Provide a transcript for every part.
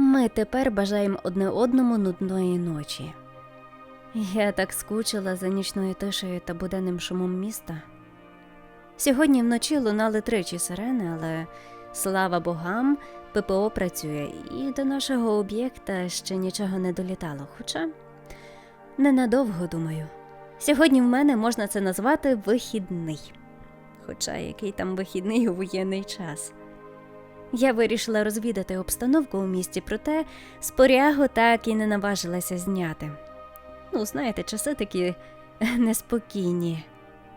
Ми тепер бажаємо одне одному нудної ночі. Я так скучила за нічною тишею та буденним шумом міста. Сьогодні вночі лунали тричі сирени, але слава богам, ППО працює, і до нашого об'єкта ще нічого не долітало. Хоча ненадовго думаю. Сьогодні в мене можна це назвати вихідний. Хоча який там вихідний у воєнний час. Я вирішила розвідати обстановку у місті, проте спорягу так і не наважилася зняти. Ну, знаєте, часи такі неспокійні,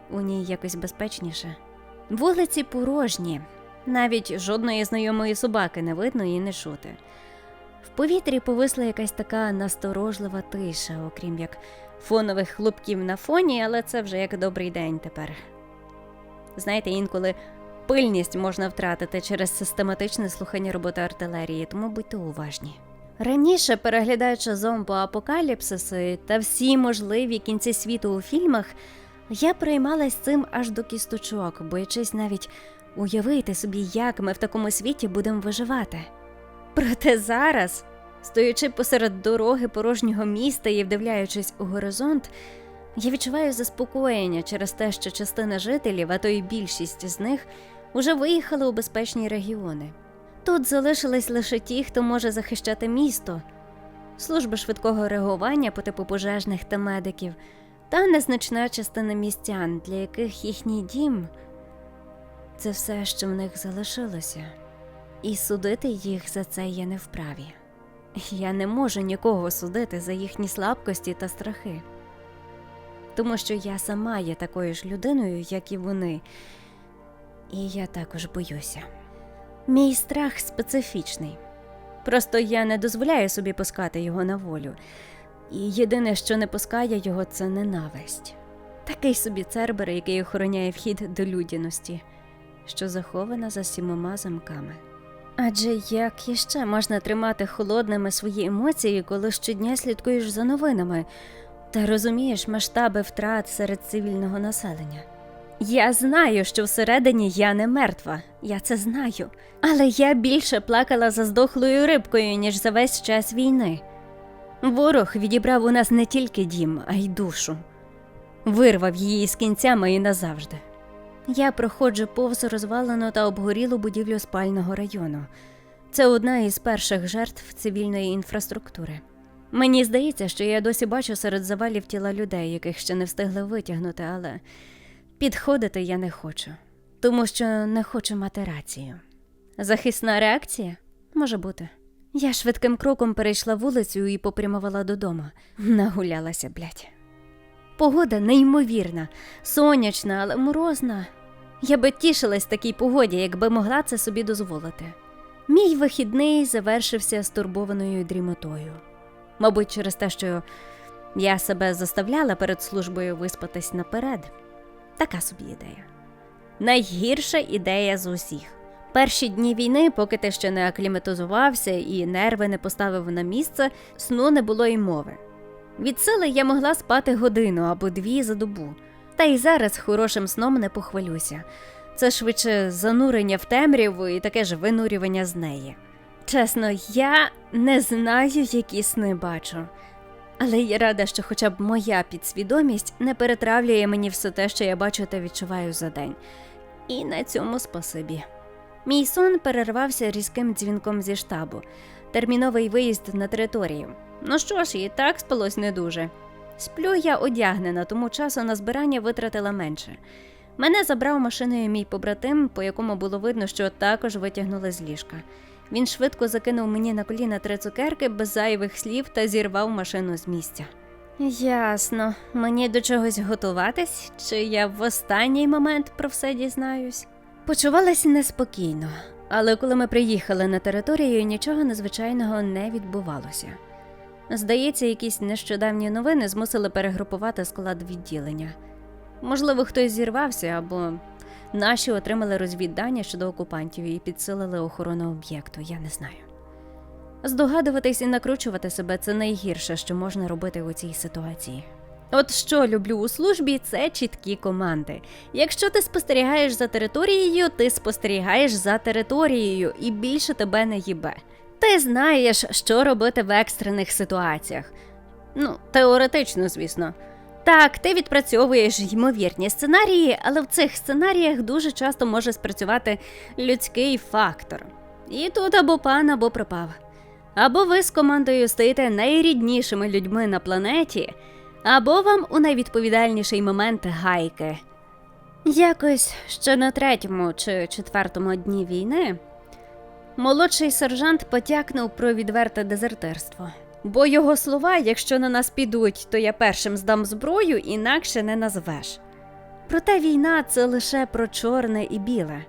у ній якось безпечніше. Вулиці порожні, навіть жодної знайомої собаки не видно і не чути. В повітрі повисла якась така насторожлива тиша, окрім як фонових хлопків на фоні, але це вже як добрий день тепер. Знаєте, інколи пильність можна втратити через систематичне слухання роботи артилерії, тому будьте уважні. Раніше, переглядаючи зомбоапокаліпсиси та всі можливі кінці світу у фільмах, я приймалась цим аж до кісточок, боячись навіть уявити собі, як ми в такому світі будемо виживати. Проте зараз, стоячи посеред дороги порожнього міста і вдивляючись у горизонт, я відчуваю заспокоєння через те, що частина жителів, а то й більшість з них, уже виїхали у безпечні регіони. Тут залишились лише ті, хто може захищати місто, служби швидкого реагування по типу пожежних та медиків, та незначна частина містян, для яких їхній дім це все, що в них залишилося, і судити їх за це я не вправі. Я не можу нікого судити за їхні слабкості та страхи, тому що я сама є такою ж людиною, як і вони, і я також боюся. Мій страх специфічний. Просто я не дозволяю собі пускати його на волю. І єдине, що не пускає його, це ненависть. Такий собі цербер, який охороняє вхід до людяності, що захована за сімома замками. Адже як іще можна тримати холодними свої емоції, коли щодня слідкуєш за новинами та розумієш масштаби втрат серед цивільного населення? Я знаю, що всередині я не мертва, я це знаю. Але я більше плакала за здохлою рибкою, ніж за весь час війни. Ворог відібрав у нас не тільки дім, а й душу, вирвав її з кінцями і назавжди. Я проходжу повз розвалену та обгорілу будівлю спального району. Це одна із перших жертв цивільної інфраструктури. Мені здається, що я досі бачу серед завалів тіла людей, яких ще не встигли витягнути, але підходити я не хочу, тому що не хочу мати рацію. Захисна реакція може бути. Я швидким кроком перейшла вулицю і попрямувала додому. Нагулялася, блядь. Погода неймовірна, сонячна, але морозна. Я би тішилась такій погоді, якби могла це собі дозволити. Мій вихідний завершився стурбованою дрімотою. Мабуть, через те, що я себе заставляла перед службою виспатись наперед. Така собі ідея. Найгірша ідея з усіх. Перші дні війни, поки ти ще не акліматизувався і нерви не поставив на місце, сну не було й мови. Від сили я могла спати годину або дві за добу, та й зараз хорошим сном не похвалюся. Це швидше занурення в темряву і таке ж винурювання з неї. Чесно, я не знаю, які сни бачу. Але я рада, що хоча б моя підсвідомість не перетравлює мені все те, що я бачу та відчуваю за день. І на цьому спасибі. Мій сон перервався різким дзвінком зі штабу, терміновий виїзд на територію. Ну що ж, і так спалось не дуже. Сплю я одягнена, тому часу на збирання витратила менше. Мене забрав машиною мій побратим, по якому було видно, що також витягнули з ліжка. Він швидко закинув мені на коліна три цукерки без зайвих слів та зірвав машину з місця. Ясно, мені до чогось готуватись, чи я в останній момент про все дізнаюсь. Почувалася неспокійно, але коли ми приїхали на територію, нічого незвичайного не відбувалося. Здається, якісь нещодавні новини змусили перегрупувати склад відділення. Можливо, хтось зірвався або наші отримали розвіддання щодо окупантів і підсилили охорону об'єкту, я не знаю. Здогадуватись і накручувати себе це найгірше, що можна робити у цій ситуації. От що люблю у службі, це чіткі команди. Якщо ти спостерігаєш за територією, ти спостерігаєш за територією і більше тебе не їбе. Ти знаєш, що робити в екстрених ситуаціях. Ну, теоретично, звісно. Так, ти відпрацьовуєш ймовірні сценарії, але в цих сценаріях дуже часто може спрацювати людський фактор. І тут або пан, або пропав. Або ви з командою стаєте найріднішими людьми на планеті, або вам у найвідповідальніший момент гайки. Якось ще на третьому чи четвертому дні війни молодший сержант потякнув про відверте дезертирство. Бо його слова, якщо на нас підуть, то я першим здам зброю, інакше не назвеш. Проте війна це лише про чорне і біле.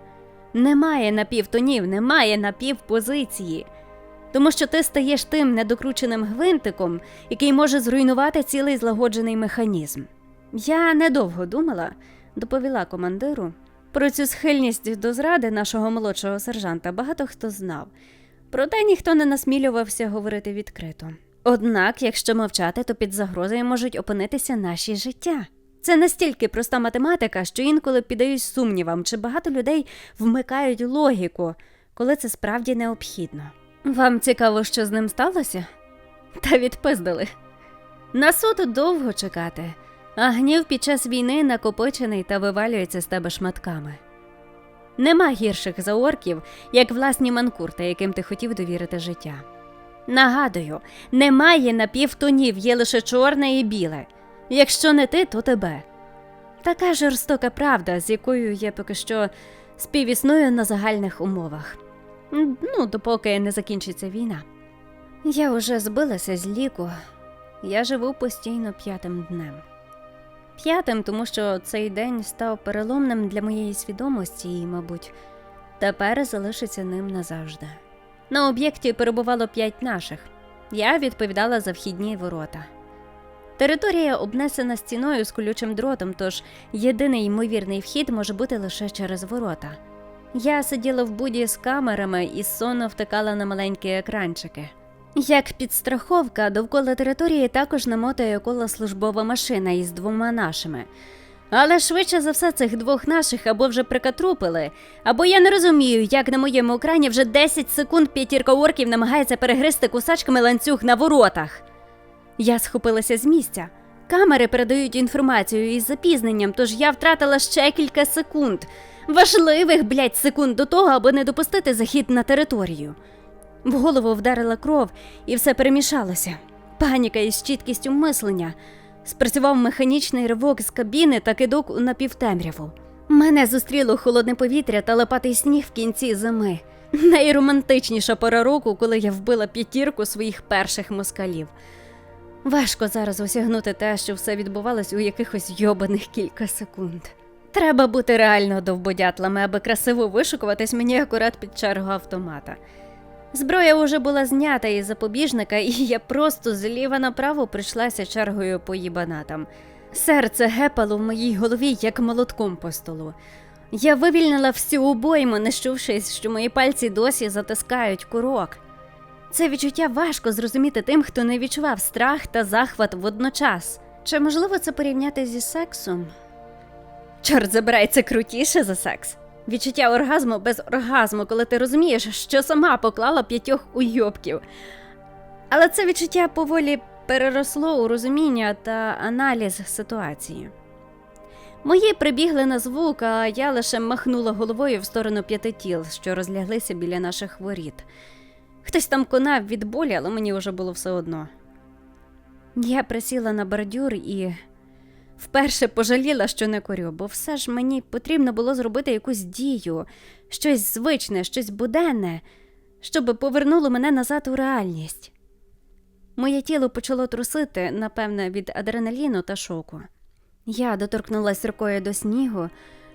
Немає напівтонів, немає напівпозиції. Тому що ти стаєш тим недокрученим гвинтиком, який може зруйнувати цілий злагоджений механізм. Я недовго думала, доповіла командиру. Про цю схильність до зради нашого молодшого сержанта багато хто знав, проте ніхто не насмілювався говорити відкрито. Однак, якщо мовчати, то під загрозою можуть опинитися наші життя. Це настільки проста математика, що інколи піддають сумнівам, чи багато людей вмикають логіку, коли це справді необхідно. Вам цікаво, що з ним сталося? Та відпиздили. На суд довго чекати, а гнів під час війни накопичений та вивалюється з тебе шматками. Нема гірших за орків, як власні манкурти, яким ти хотів довірити життя. Нагадую, немає напівтонів, є лише чорне і біле. Якщо не ти, то тебе. Така жорстока правда, з якою я поки що співісную на загальних умовах. Ну, допоки не закінчиться війна. Я уже збилася з ліку. Я живу постійно п'ятим днем. П'ятим, тому що цей день став переломним для моєї свідомості і, мабуть, тепер залишиться ним назавжди. На об'єкті перебувало п'ять наших. Я відповідала за вхідні ворота. Територія обнесена стіною з колючим дротом, тож єдиний ймовірний вхід може бути лише через ворота. Я сиділа в буді з камерами і сонно втикала на маленькі екранчики. Як підстраховка, довкола території також намотує коло службова машина із двома нашими. Але швидше за все цих двох наших або вже прикатрупили, або я не розумію, як на моєму екрані вже 10 секунд п'ятірка орків намагається перегризти кусачками ланцюг на воротах. Я схопилася з місця. Камери передають інформацію із запізненням, тож я втратила ще кілька секунд. Важливих, блядь, секунд до того, аби не допустити захід на територію. В голову вдарила кров, і все перемішалося. Паніка із чіткістю мислення. Спрацював механічний ривок з кабіни та кидок у напівтемряву. Мене зустріло холодне повітря та лопатий сніг в кінці зими. Найромантичніша пора року, коли я вбила п'ятірку своїх перших москалів. Важко зараз осягнути те, що все відбувалось у якихось йобаних кілька секунд. Треба бути реально довбодятлами, аби красиво вишукуватись мені акурат під чергу автомата. Зброя уже була знята із запобіжника, і я просто зліва направо прийшлася чергою по їбанатам. Серце гепало в моїй голові, як молотком по столу. Я вивільнила всю обойму, не щувшись, що мої пальці досі затискають курок. Це відчуття важко зрозуміти тим, хто не відчував страх та захват водночас. Чи можливо це порівняти зі сексом? Чорт забирай, це крутіше за секс. Відчуття оргазму без оргазму, коли ти розумієш, що сама поклала п'ятьох уйобків. Але це відчуття поволі переросло у розуміння та аналіз ситуації. Мої прибігли на звук, а я лише махнула головою в сторону п'яти тіл, що розляглися біля наших воріт. Хтось там конав від болі, але мені вже було все одно. Я присіла на бордюр і вперше пожаліла, що не курю, бо все ж мені потрібно було зробити якусь дію, щось звичне, щось буденне, щоб повернуло мене назад у реальність. Моє тіло почало трусити, напевне, від адреналіну та шоку. Я доторкнулася рукою до снігу,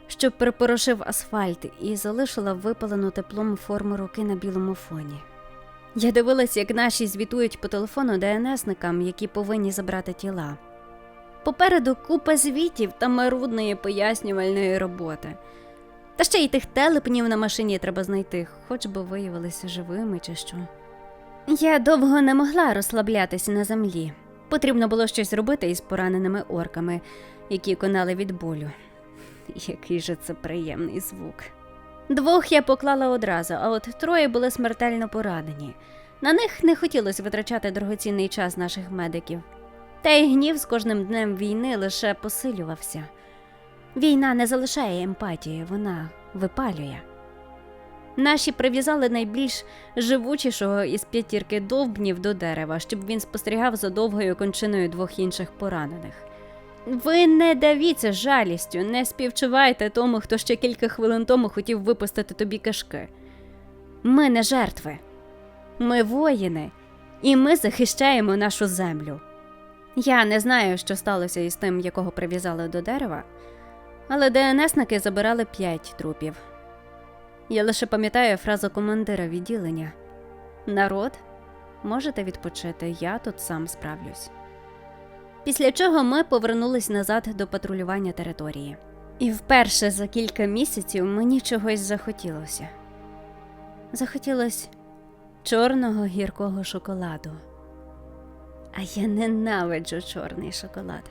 що припорошив асфальт, і залишила випалену теплом форму руки на білому фоні. Я дивилась, як наші звітують по телефону ДНСникам, які повинні забрати тіла. Попереду купа звітів та марудної пояснювальної роботи. Та ще й тих телепнів на машині треба знайти, хоч би виявилися живими чи що. Я довго не могла розслаблятися на землі. Потрібно було щось робити із пораненими орками, які конали від болю. Який же це приємний звук. Двох я поклала одразу, а от троє були смертельно поранені. На них не хотілося витрачати дорогоцінний час наших медиків. Та й гнів з кожним днем війни лише посилювався. Війна не залишає емпатії, вона випалює. Наші прив'язали найбільш живучішого із п'ятірки довбнів до дерева, щоб він спостерігав за довгою кончиною двох інших поранених. Ви не давіться жалістю, не співчувайте тому, хто ще кілька хвилин тому хотів випустити тобі кишки. Ми не жертви, ми воїни, і ми захищаємо нашу землю. Я не знаю, що сталося із тим, якого прив'язали до дерева, але ДНСники забирали п'ять трупів. Я лише пам'ятаю фразу командира відділення: Народ, можете відпочити, я тут сам справлюсь. Після чого ми повернулись назад до патрулювання території. І вперше за кілька місяців мені чогось захотілося. Захотілось чорного гіркого шоколаду. А я ненавиджу чорний шоколад.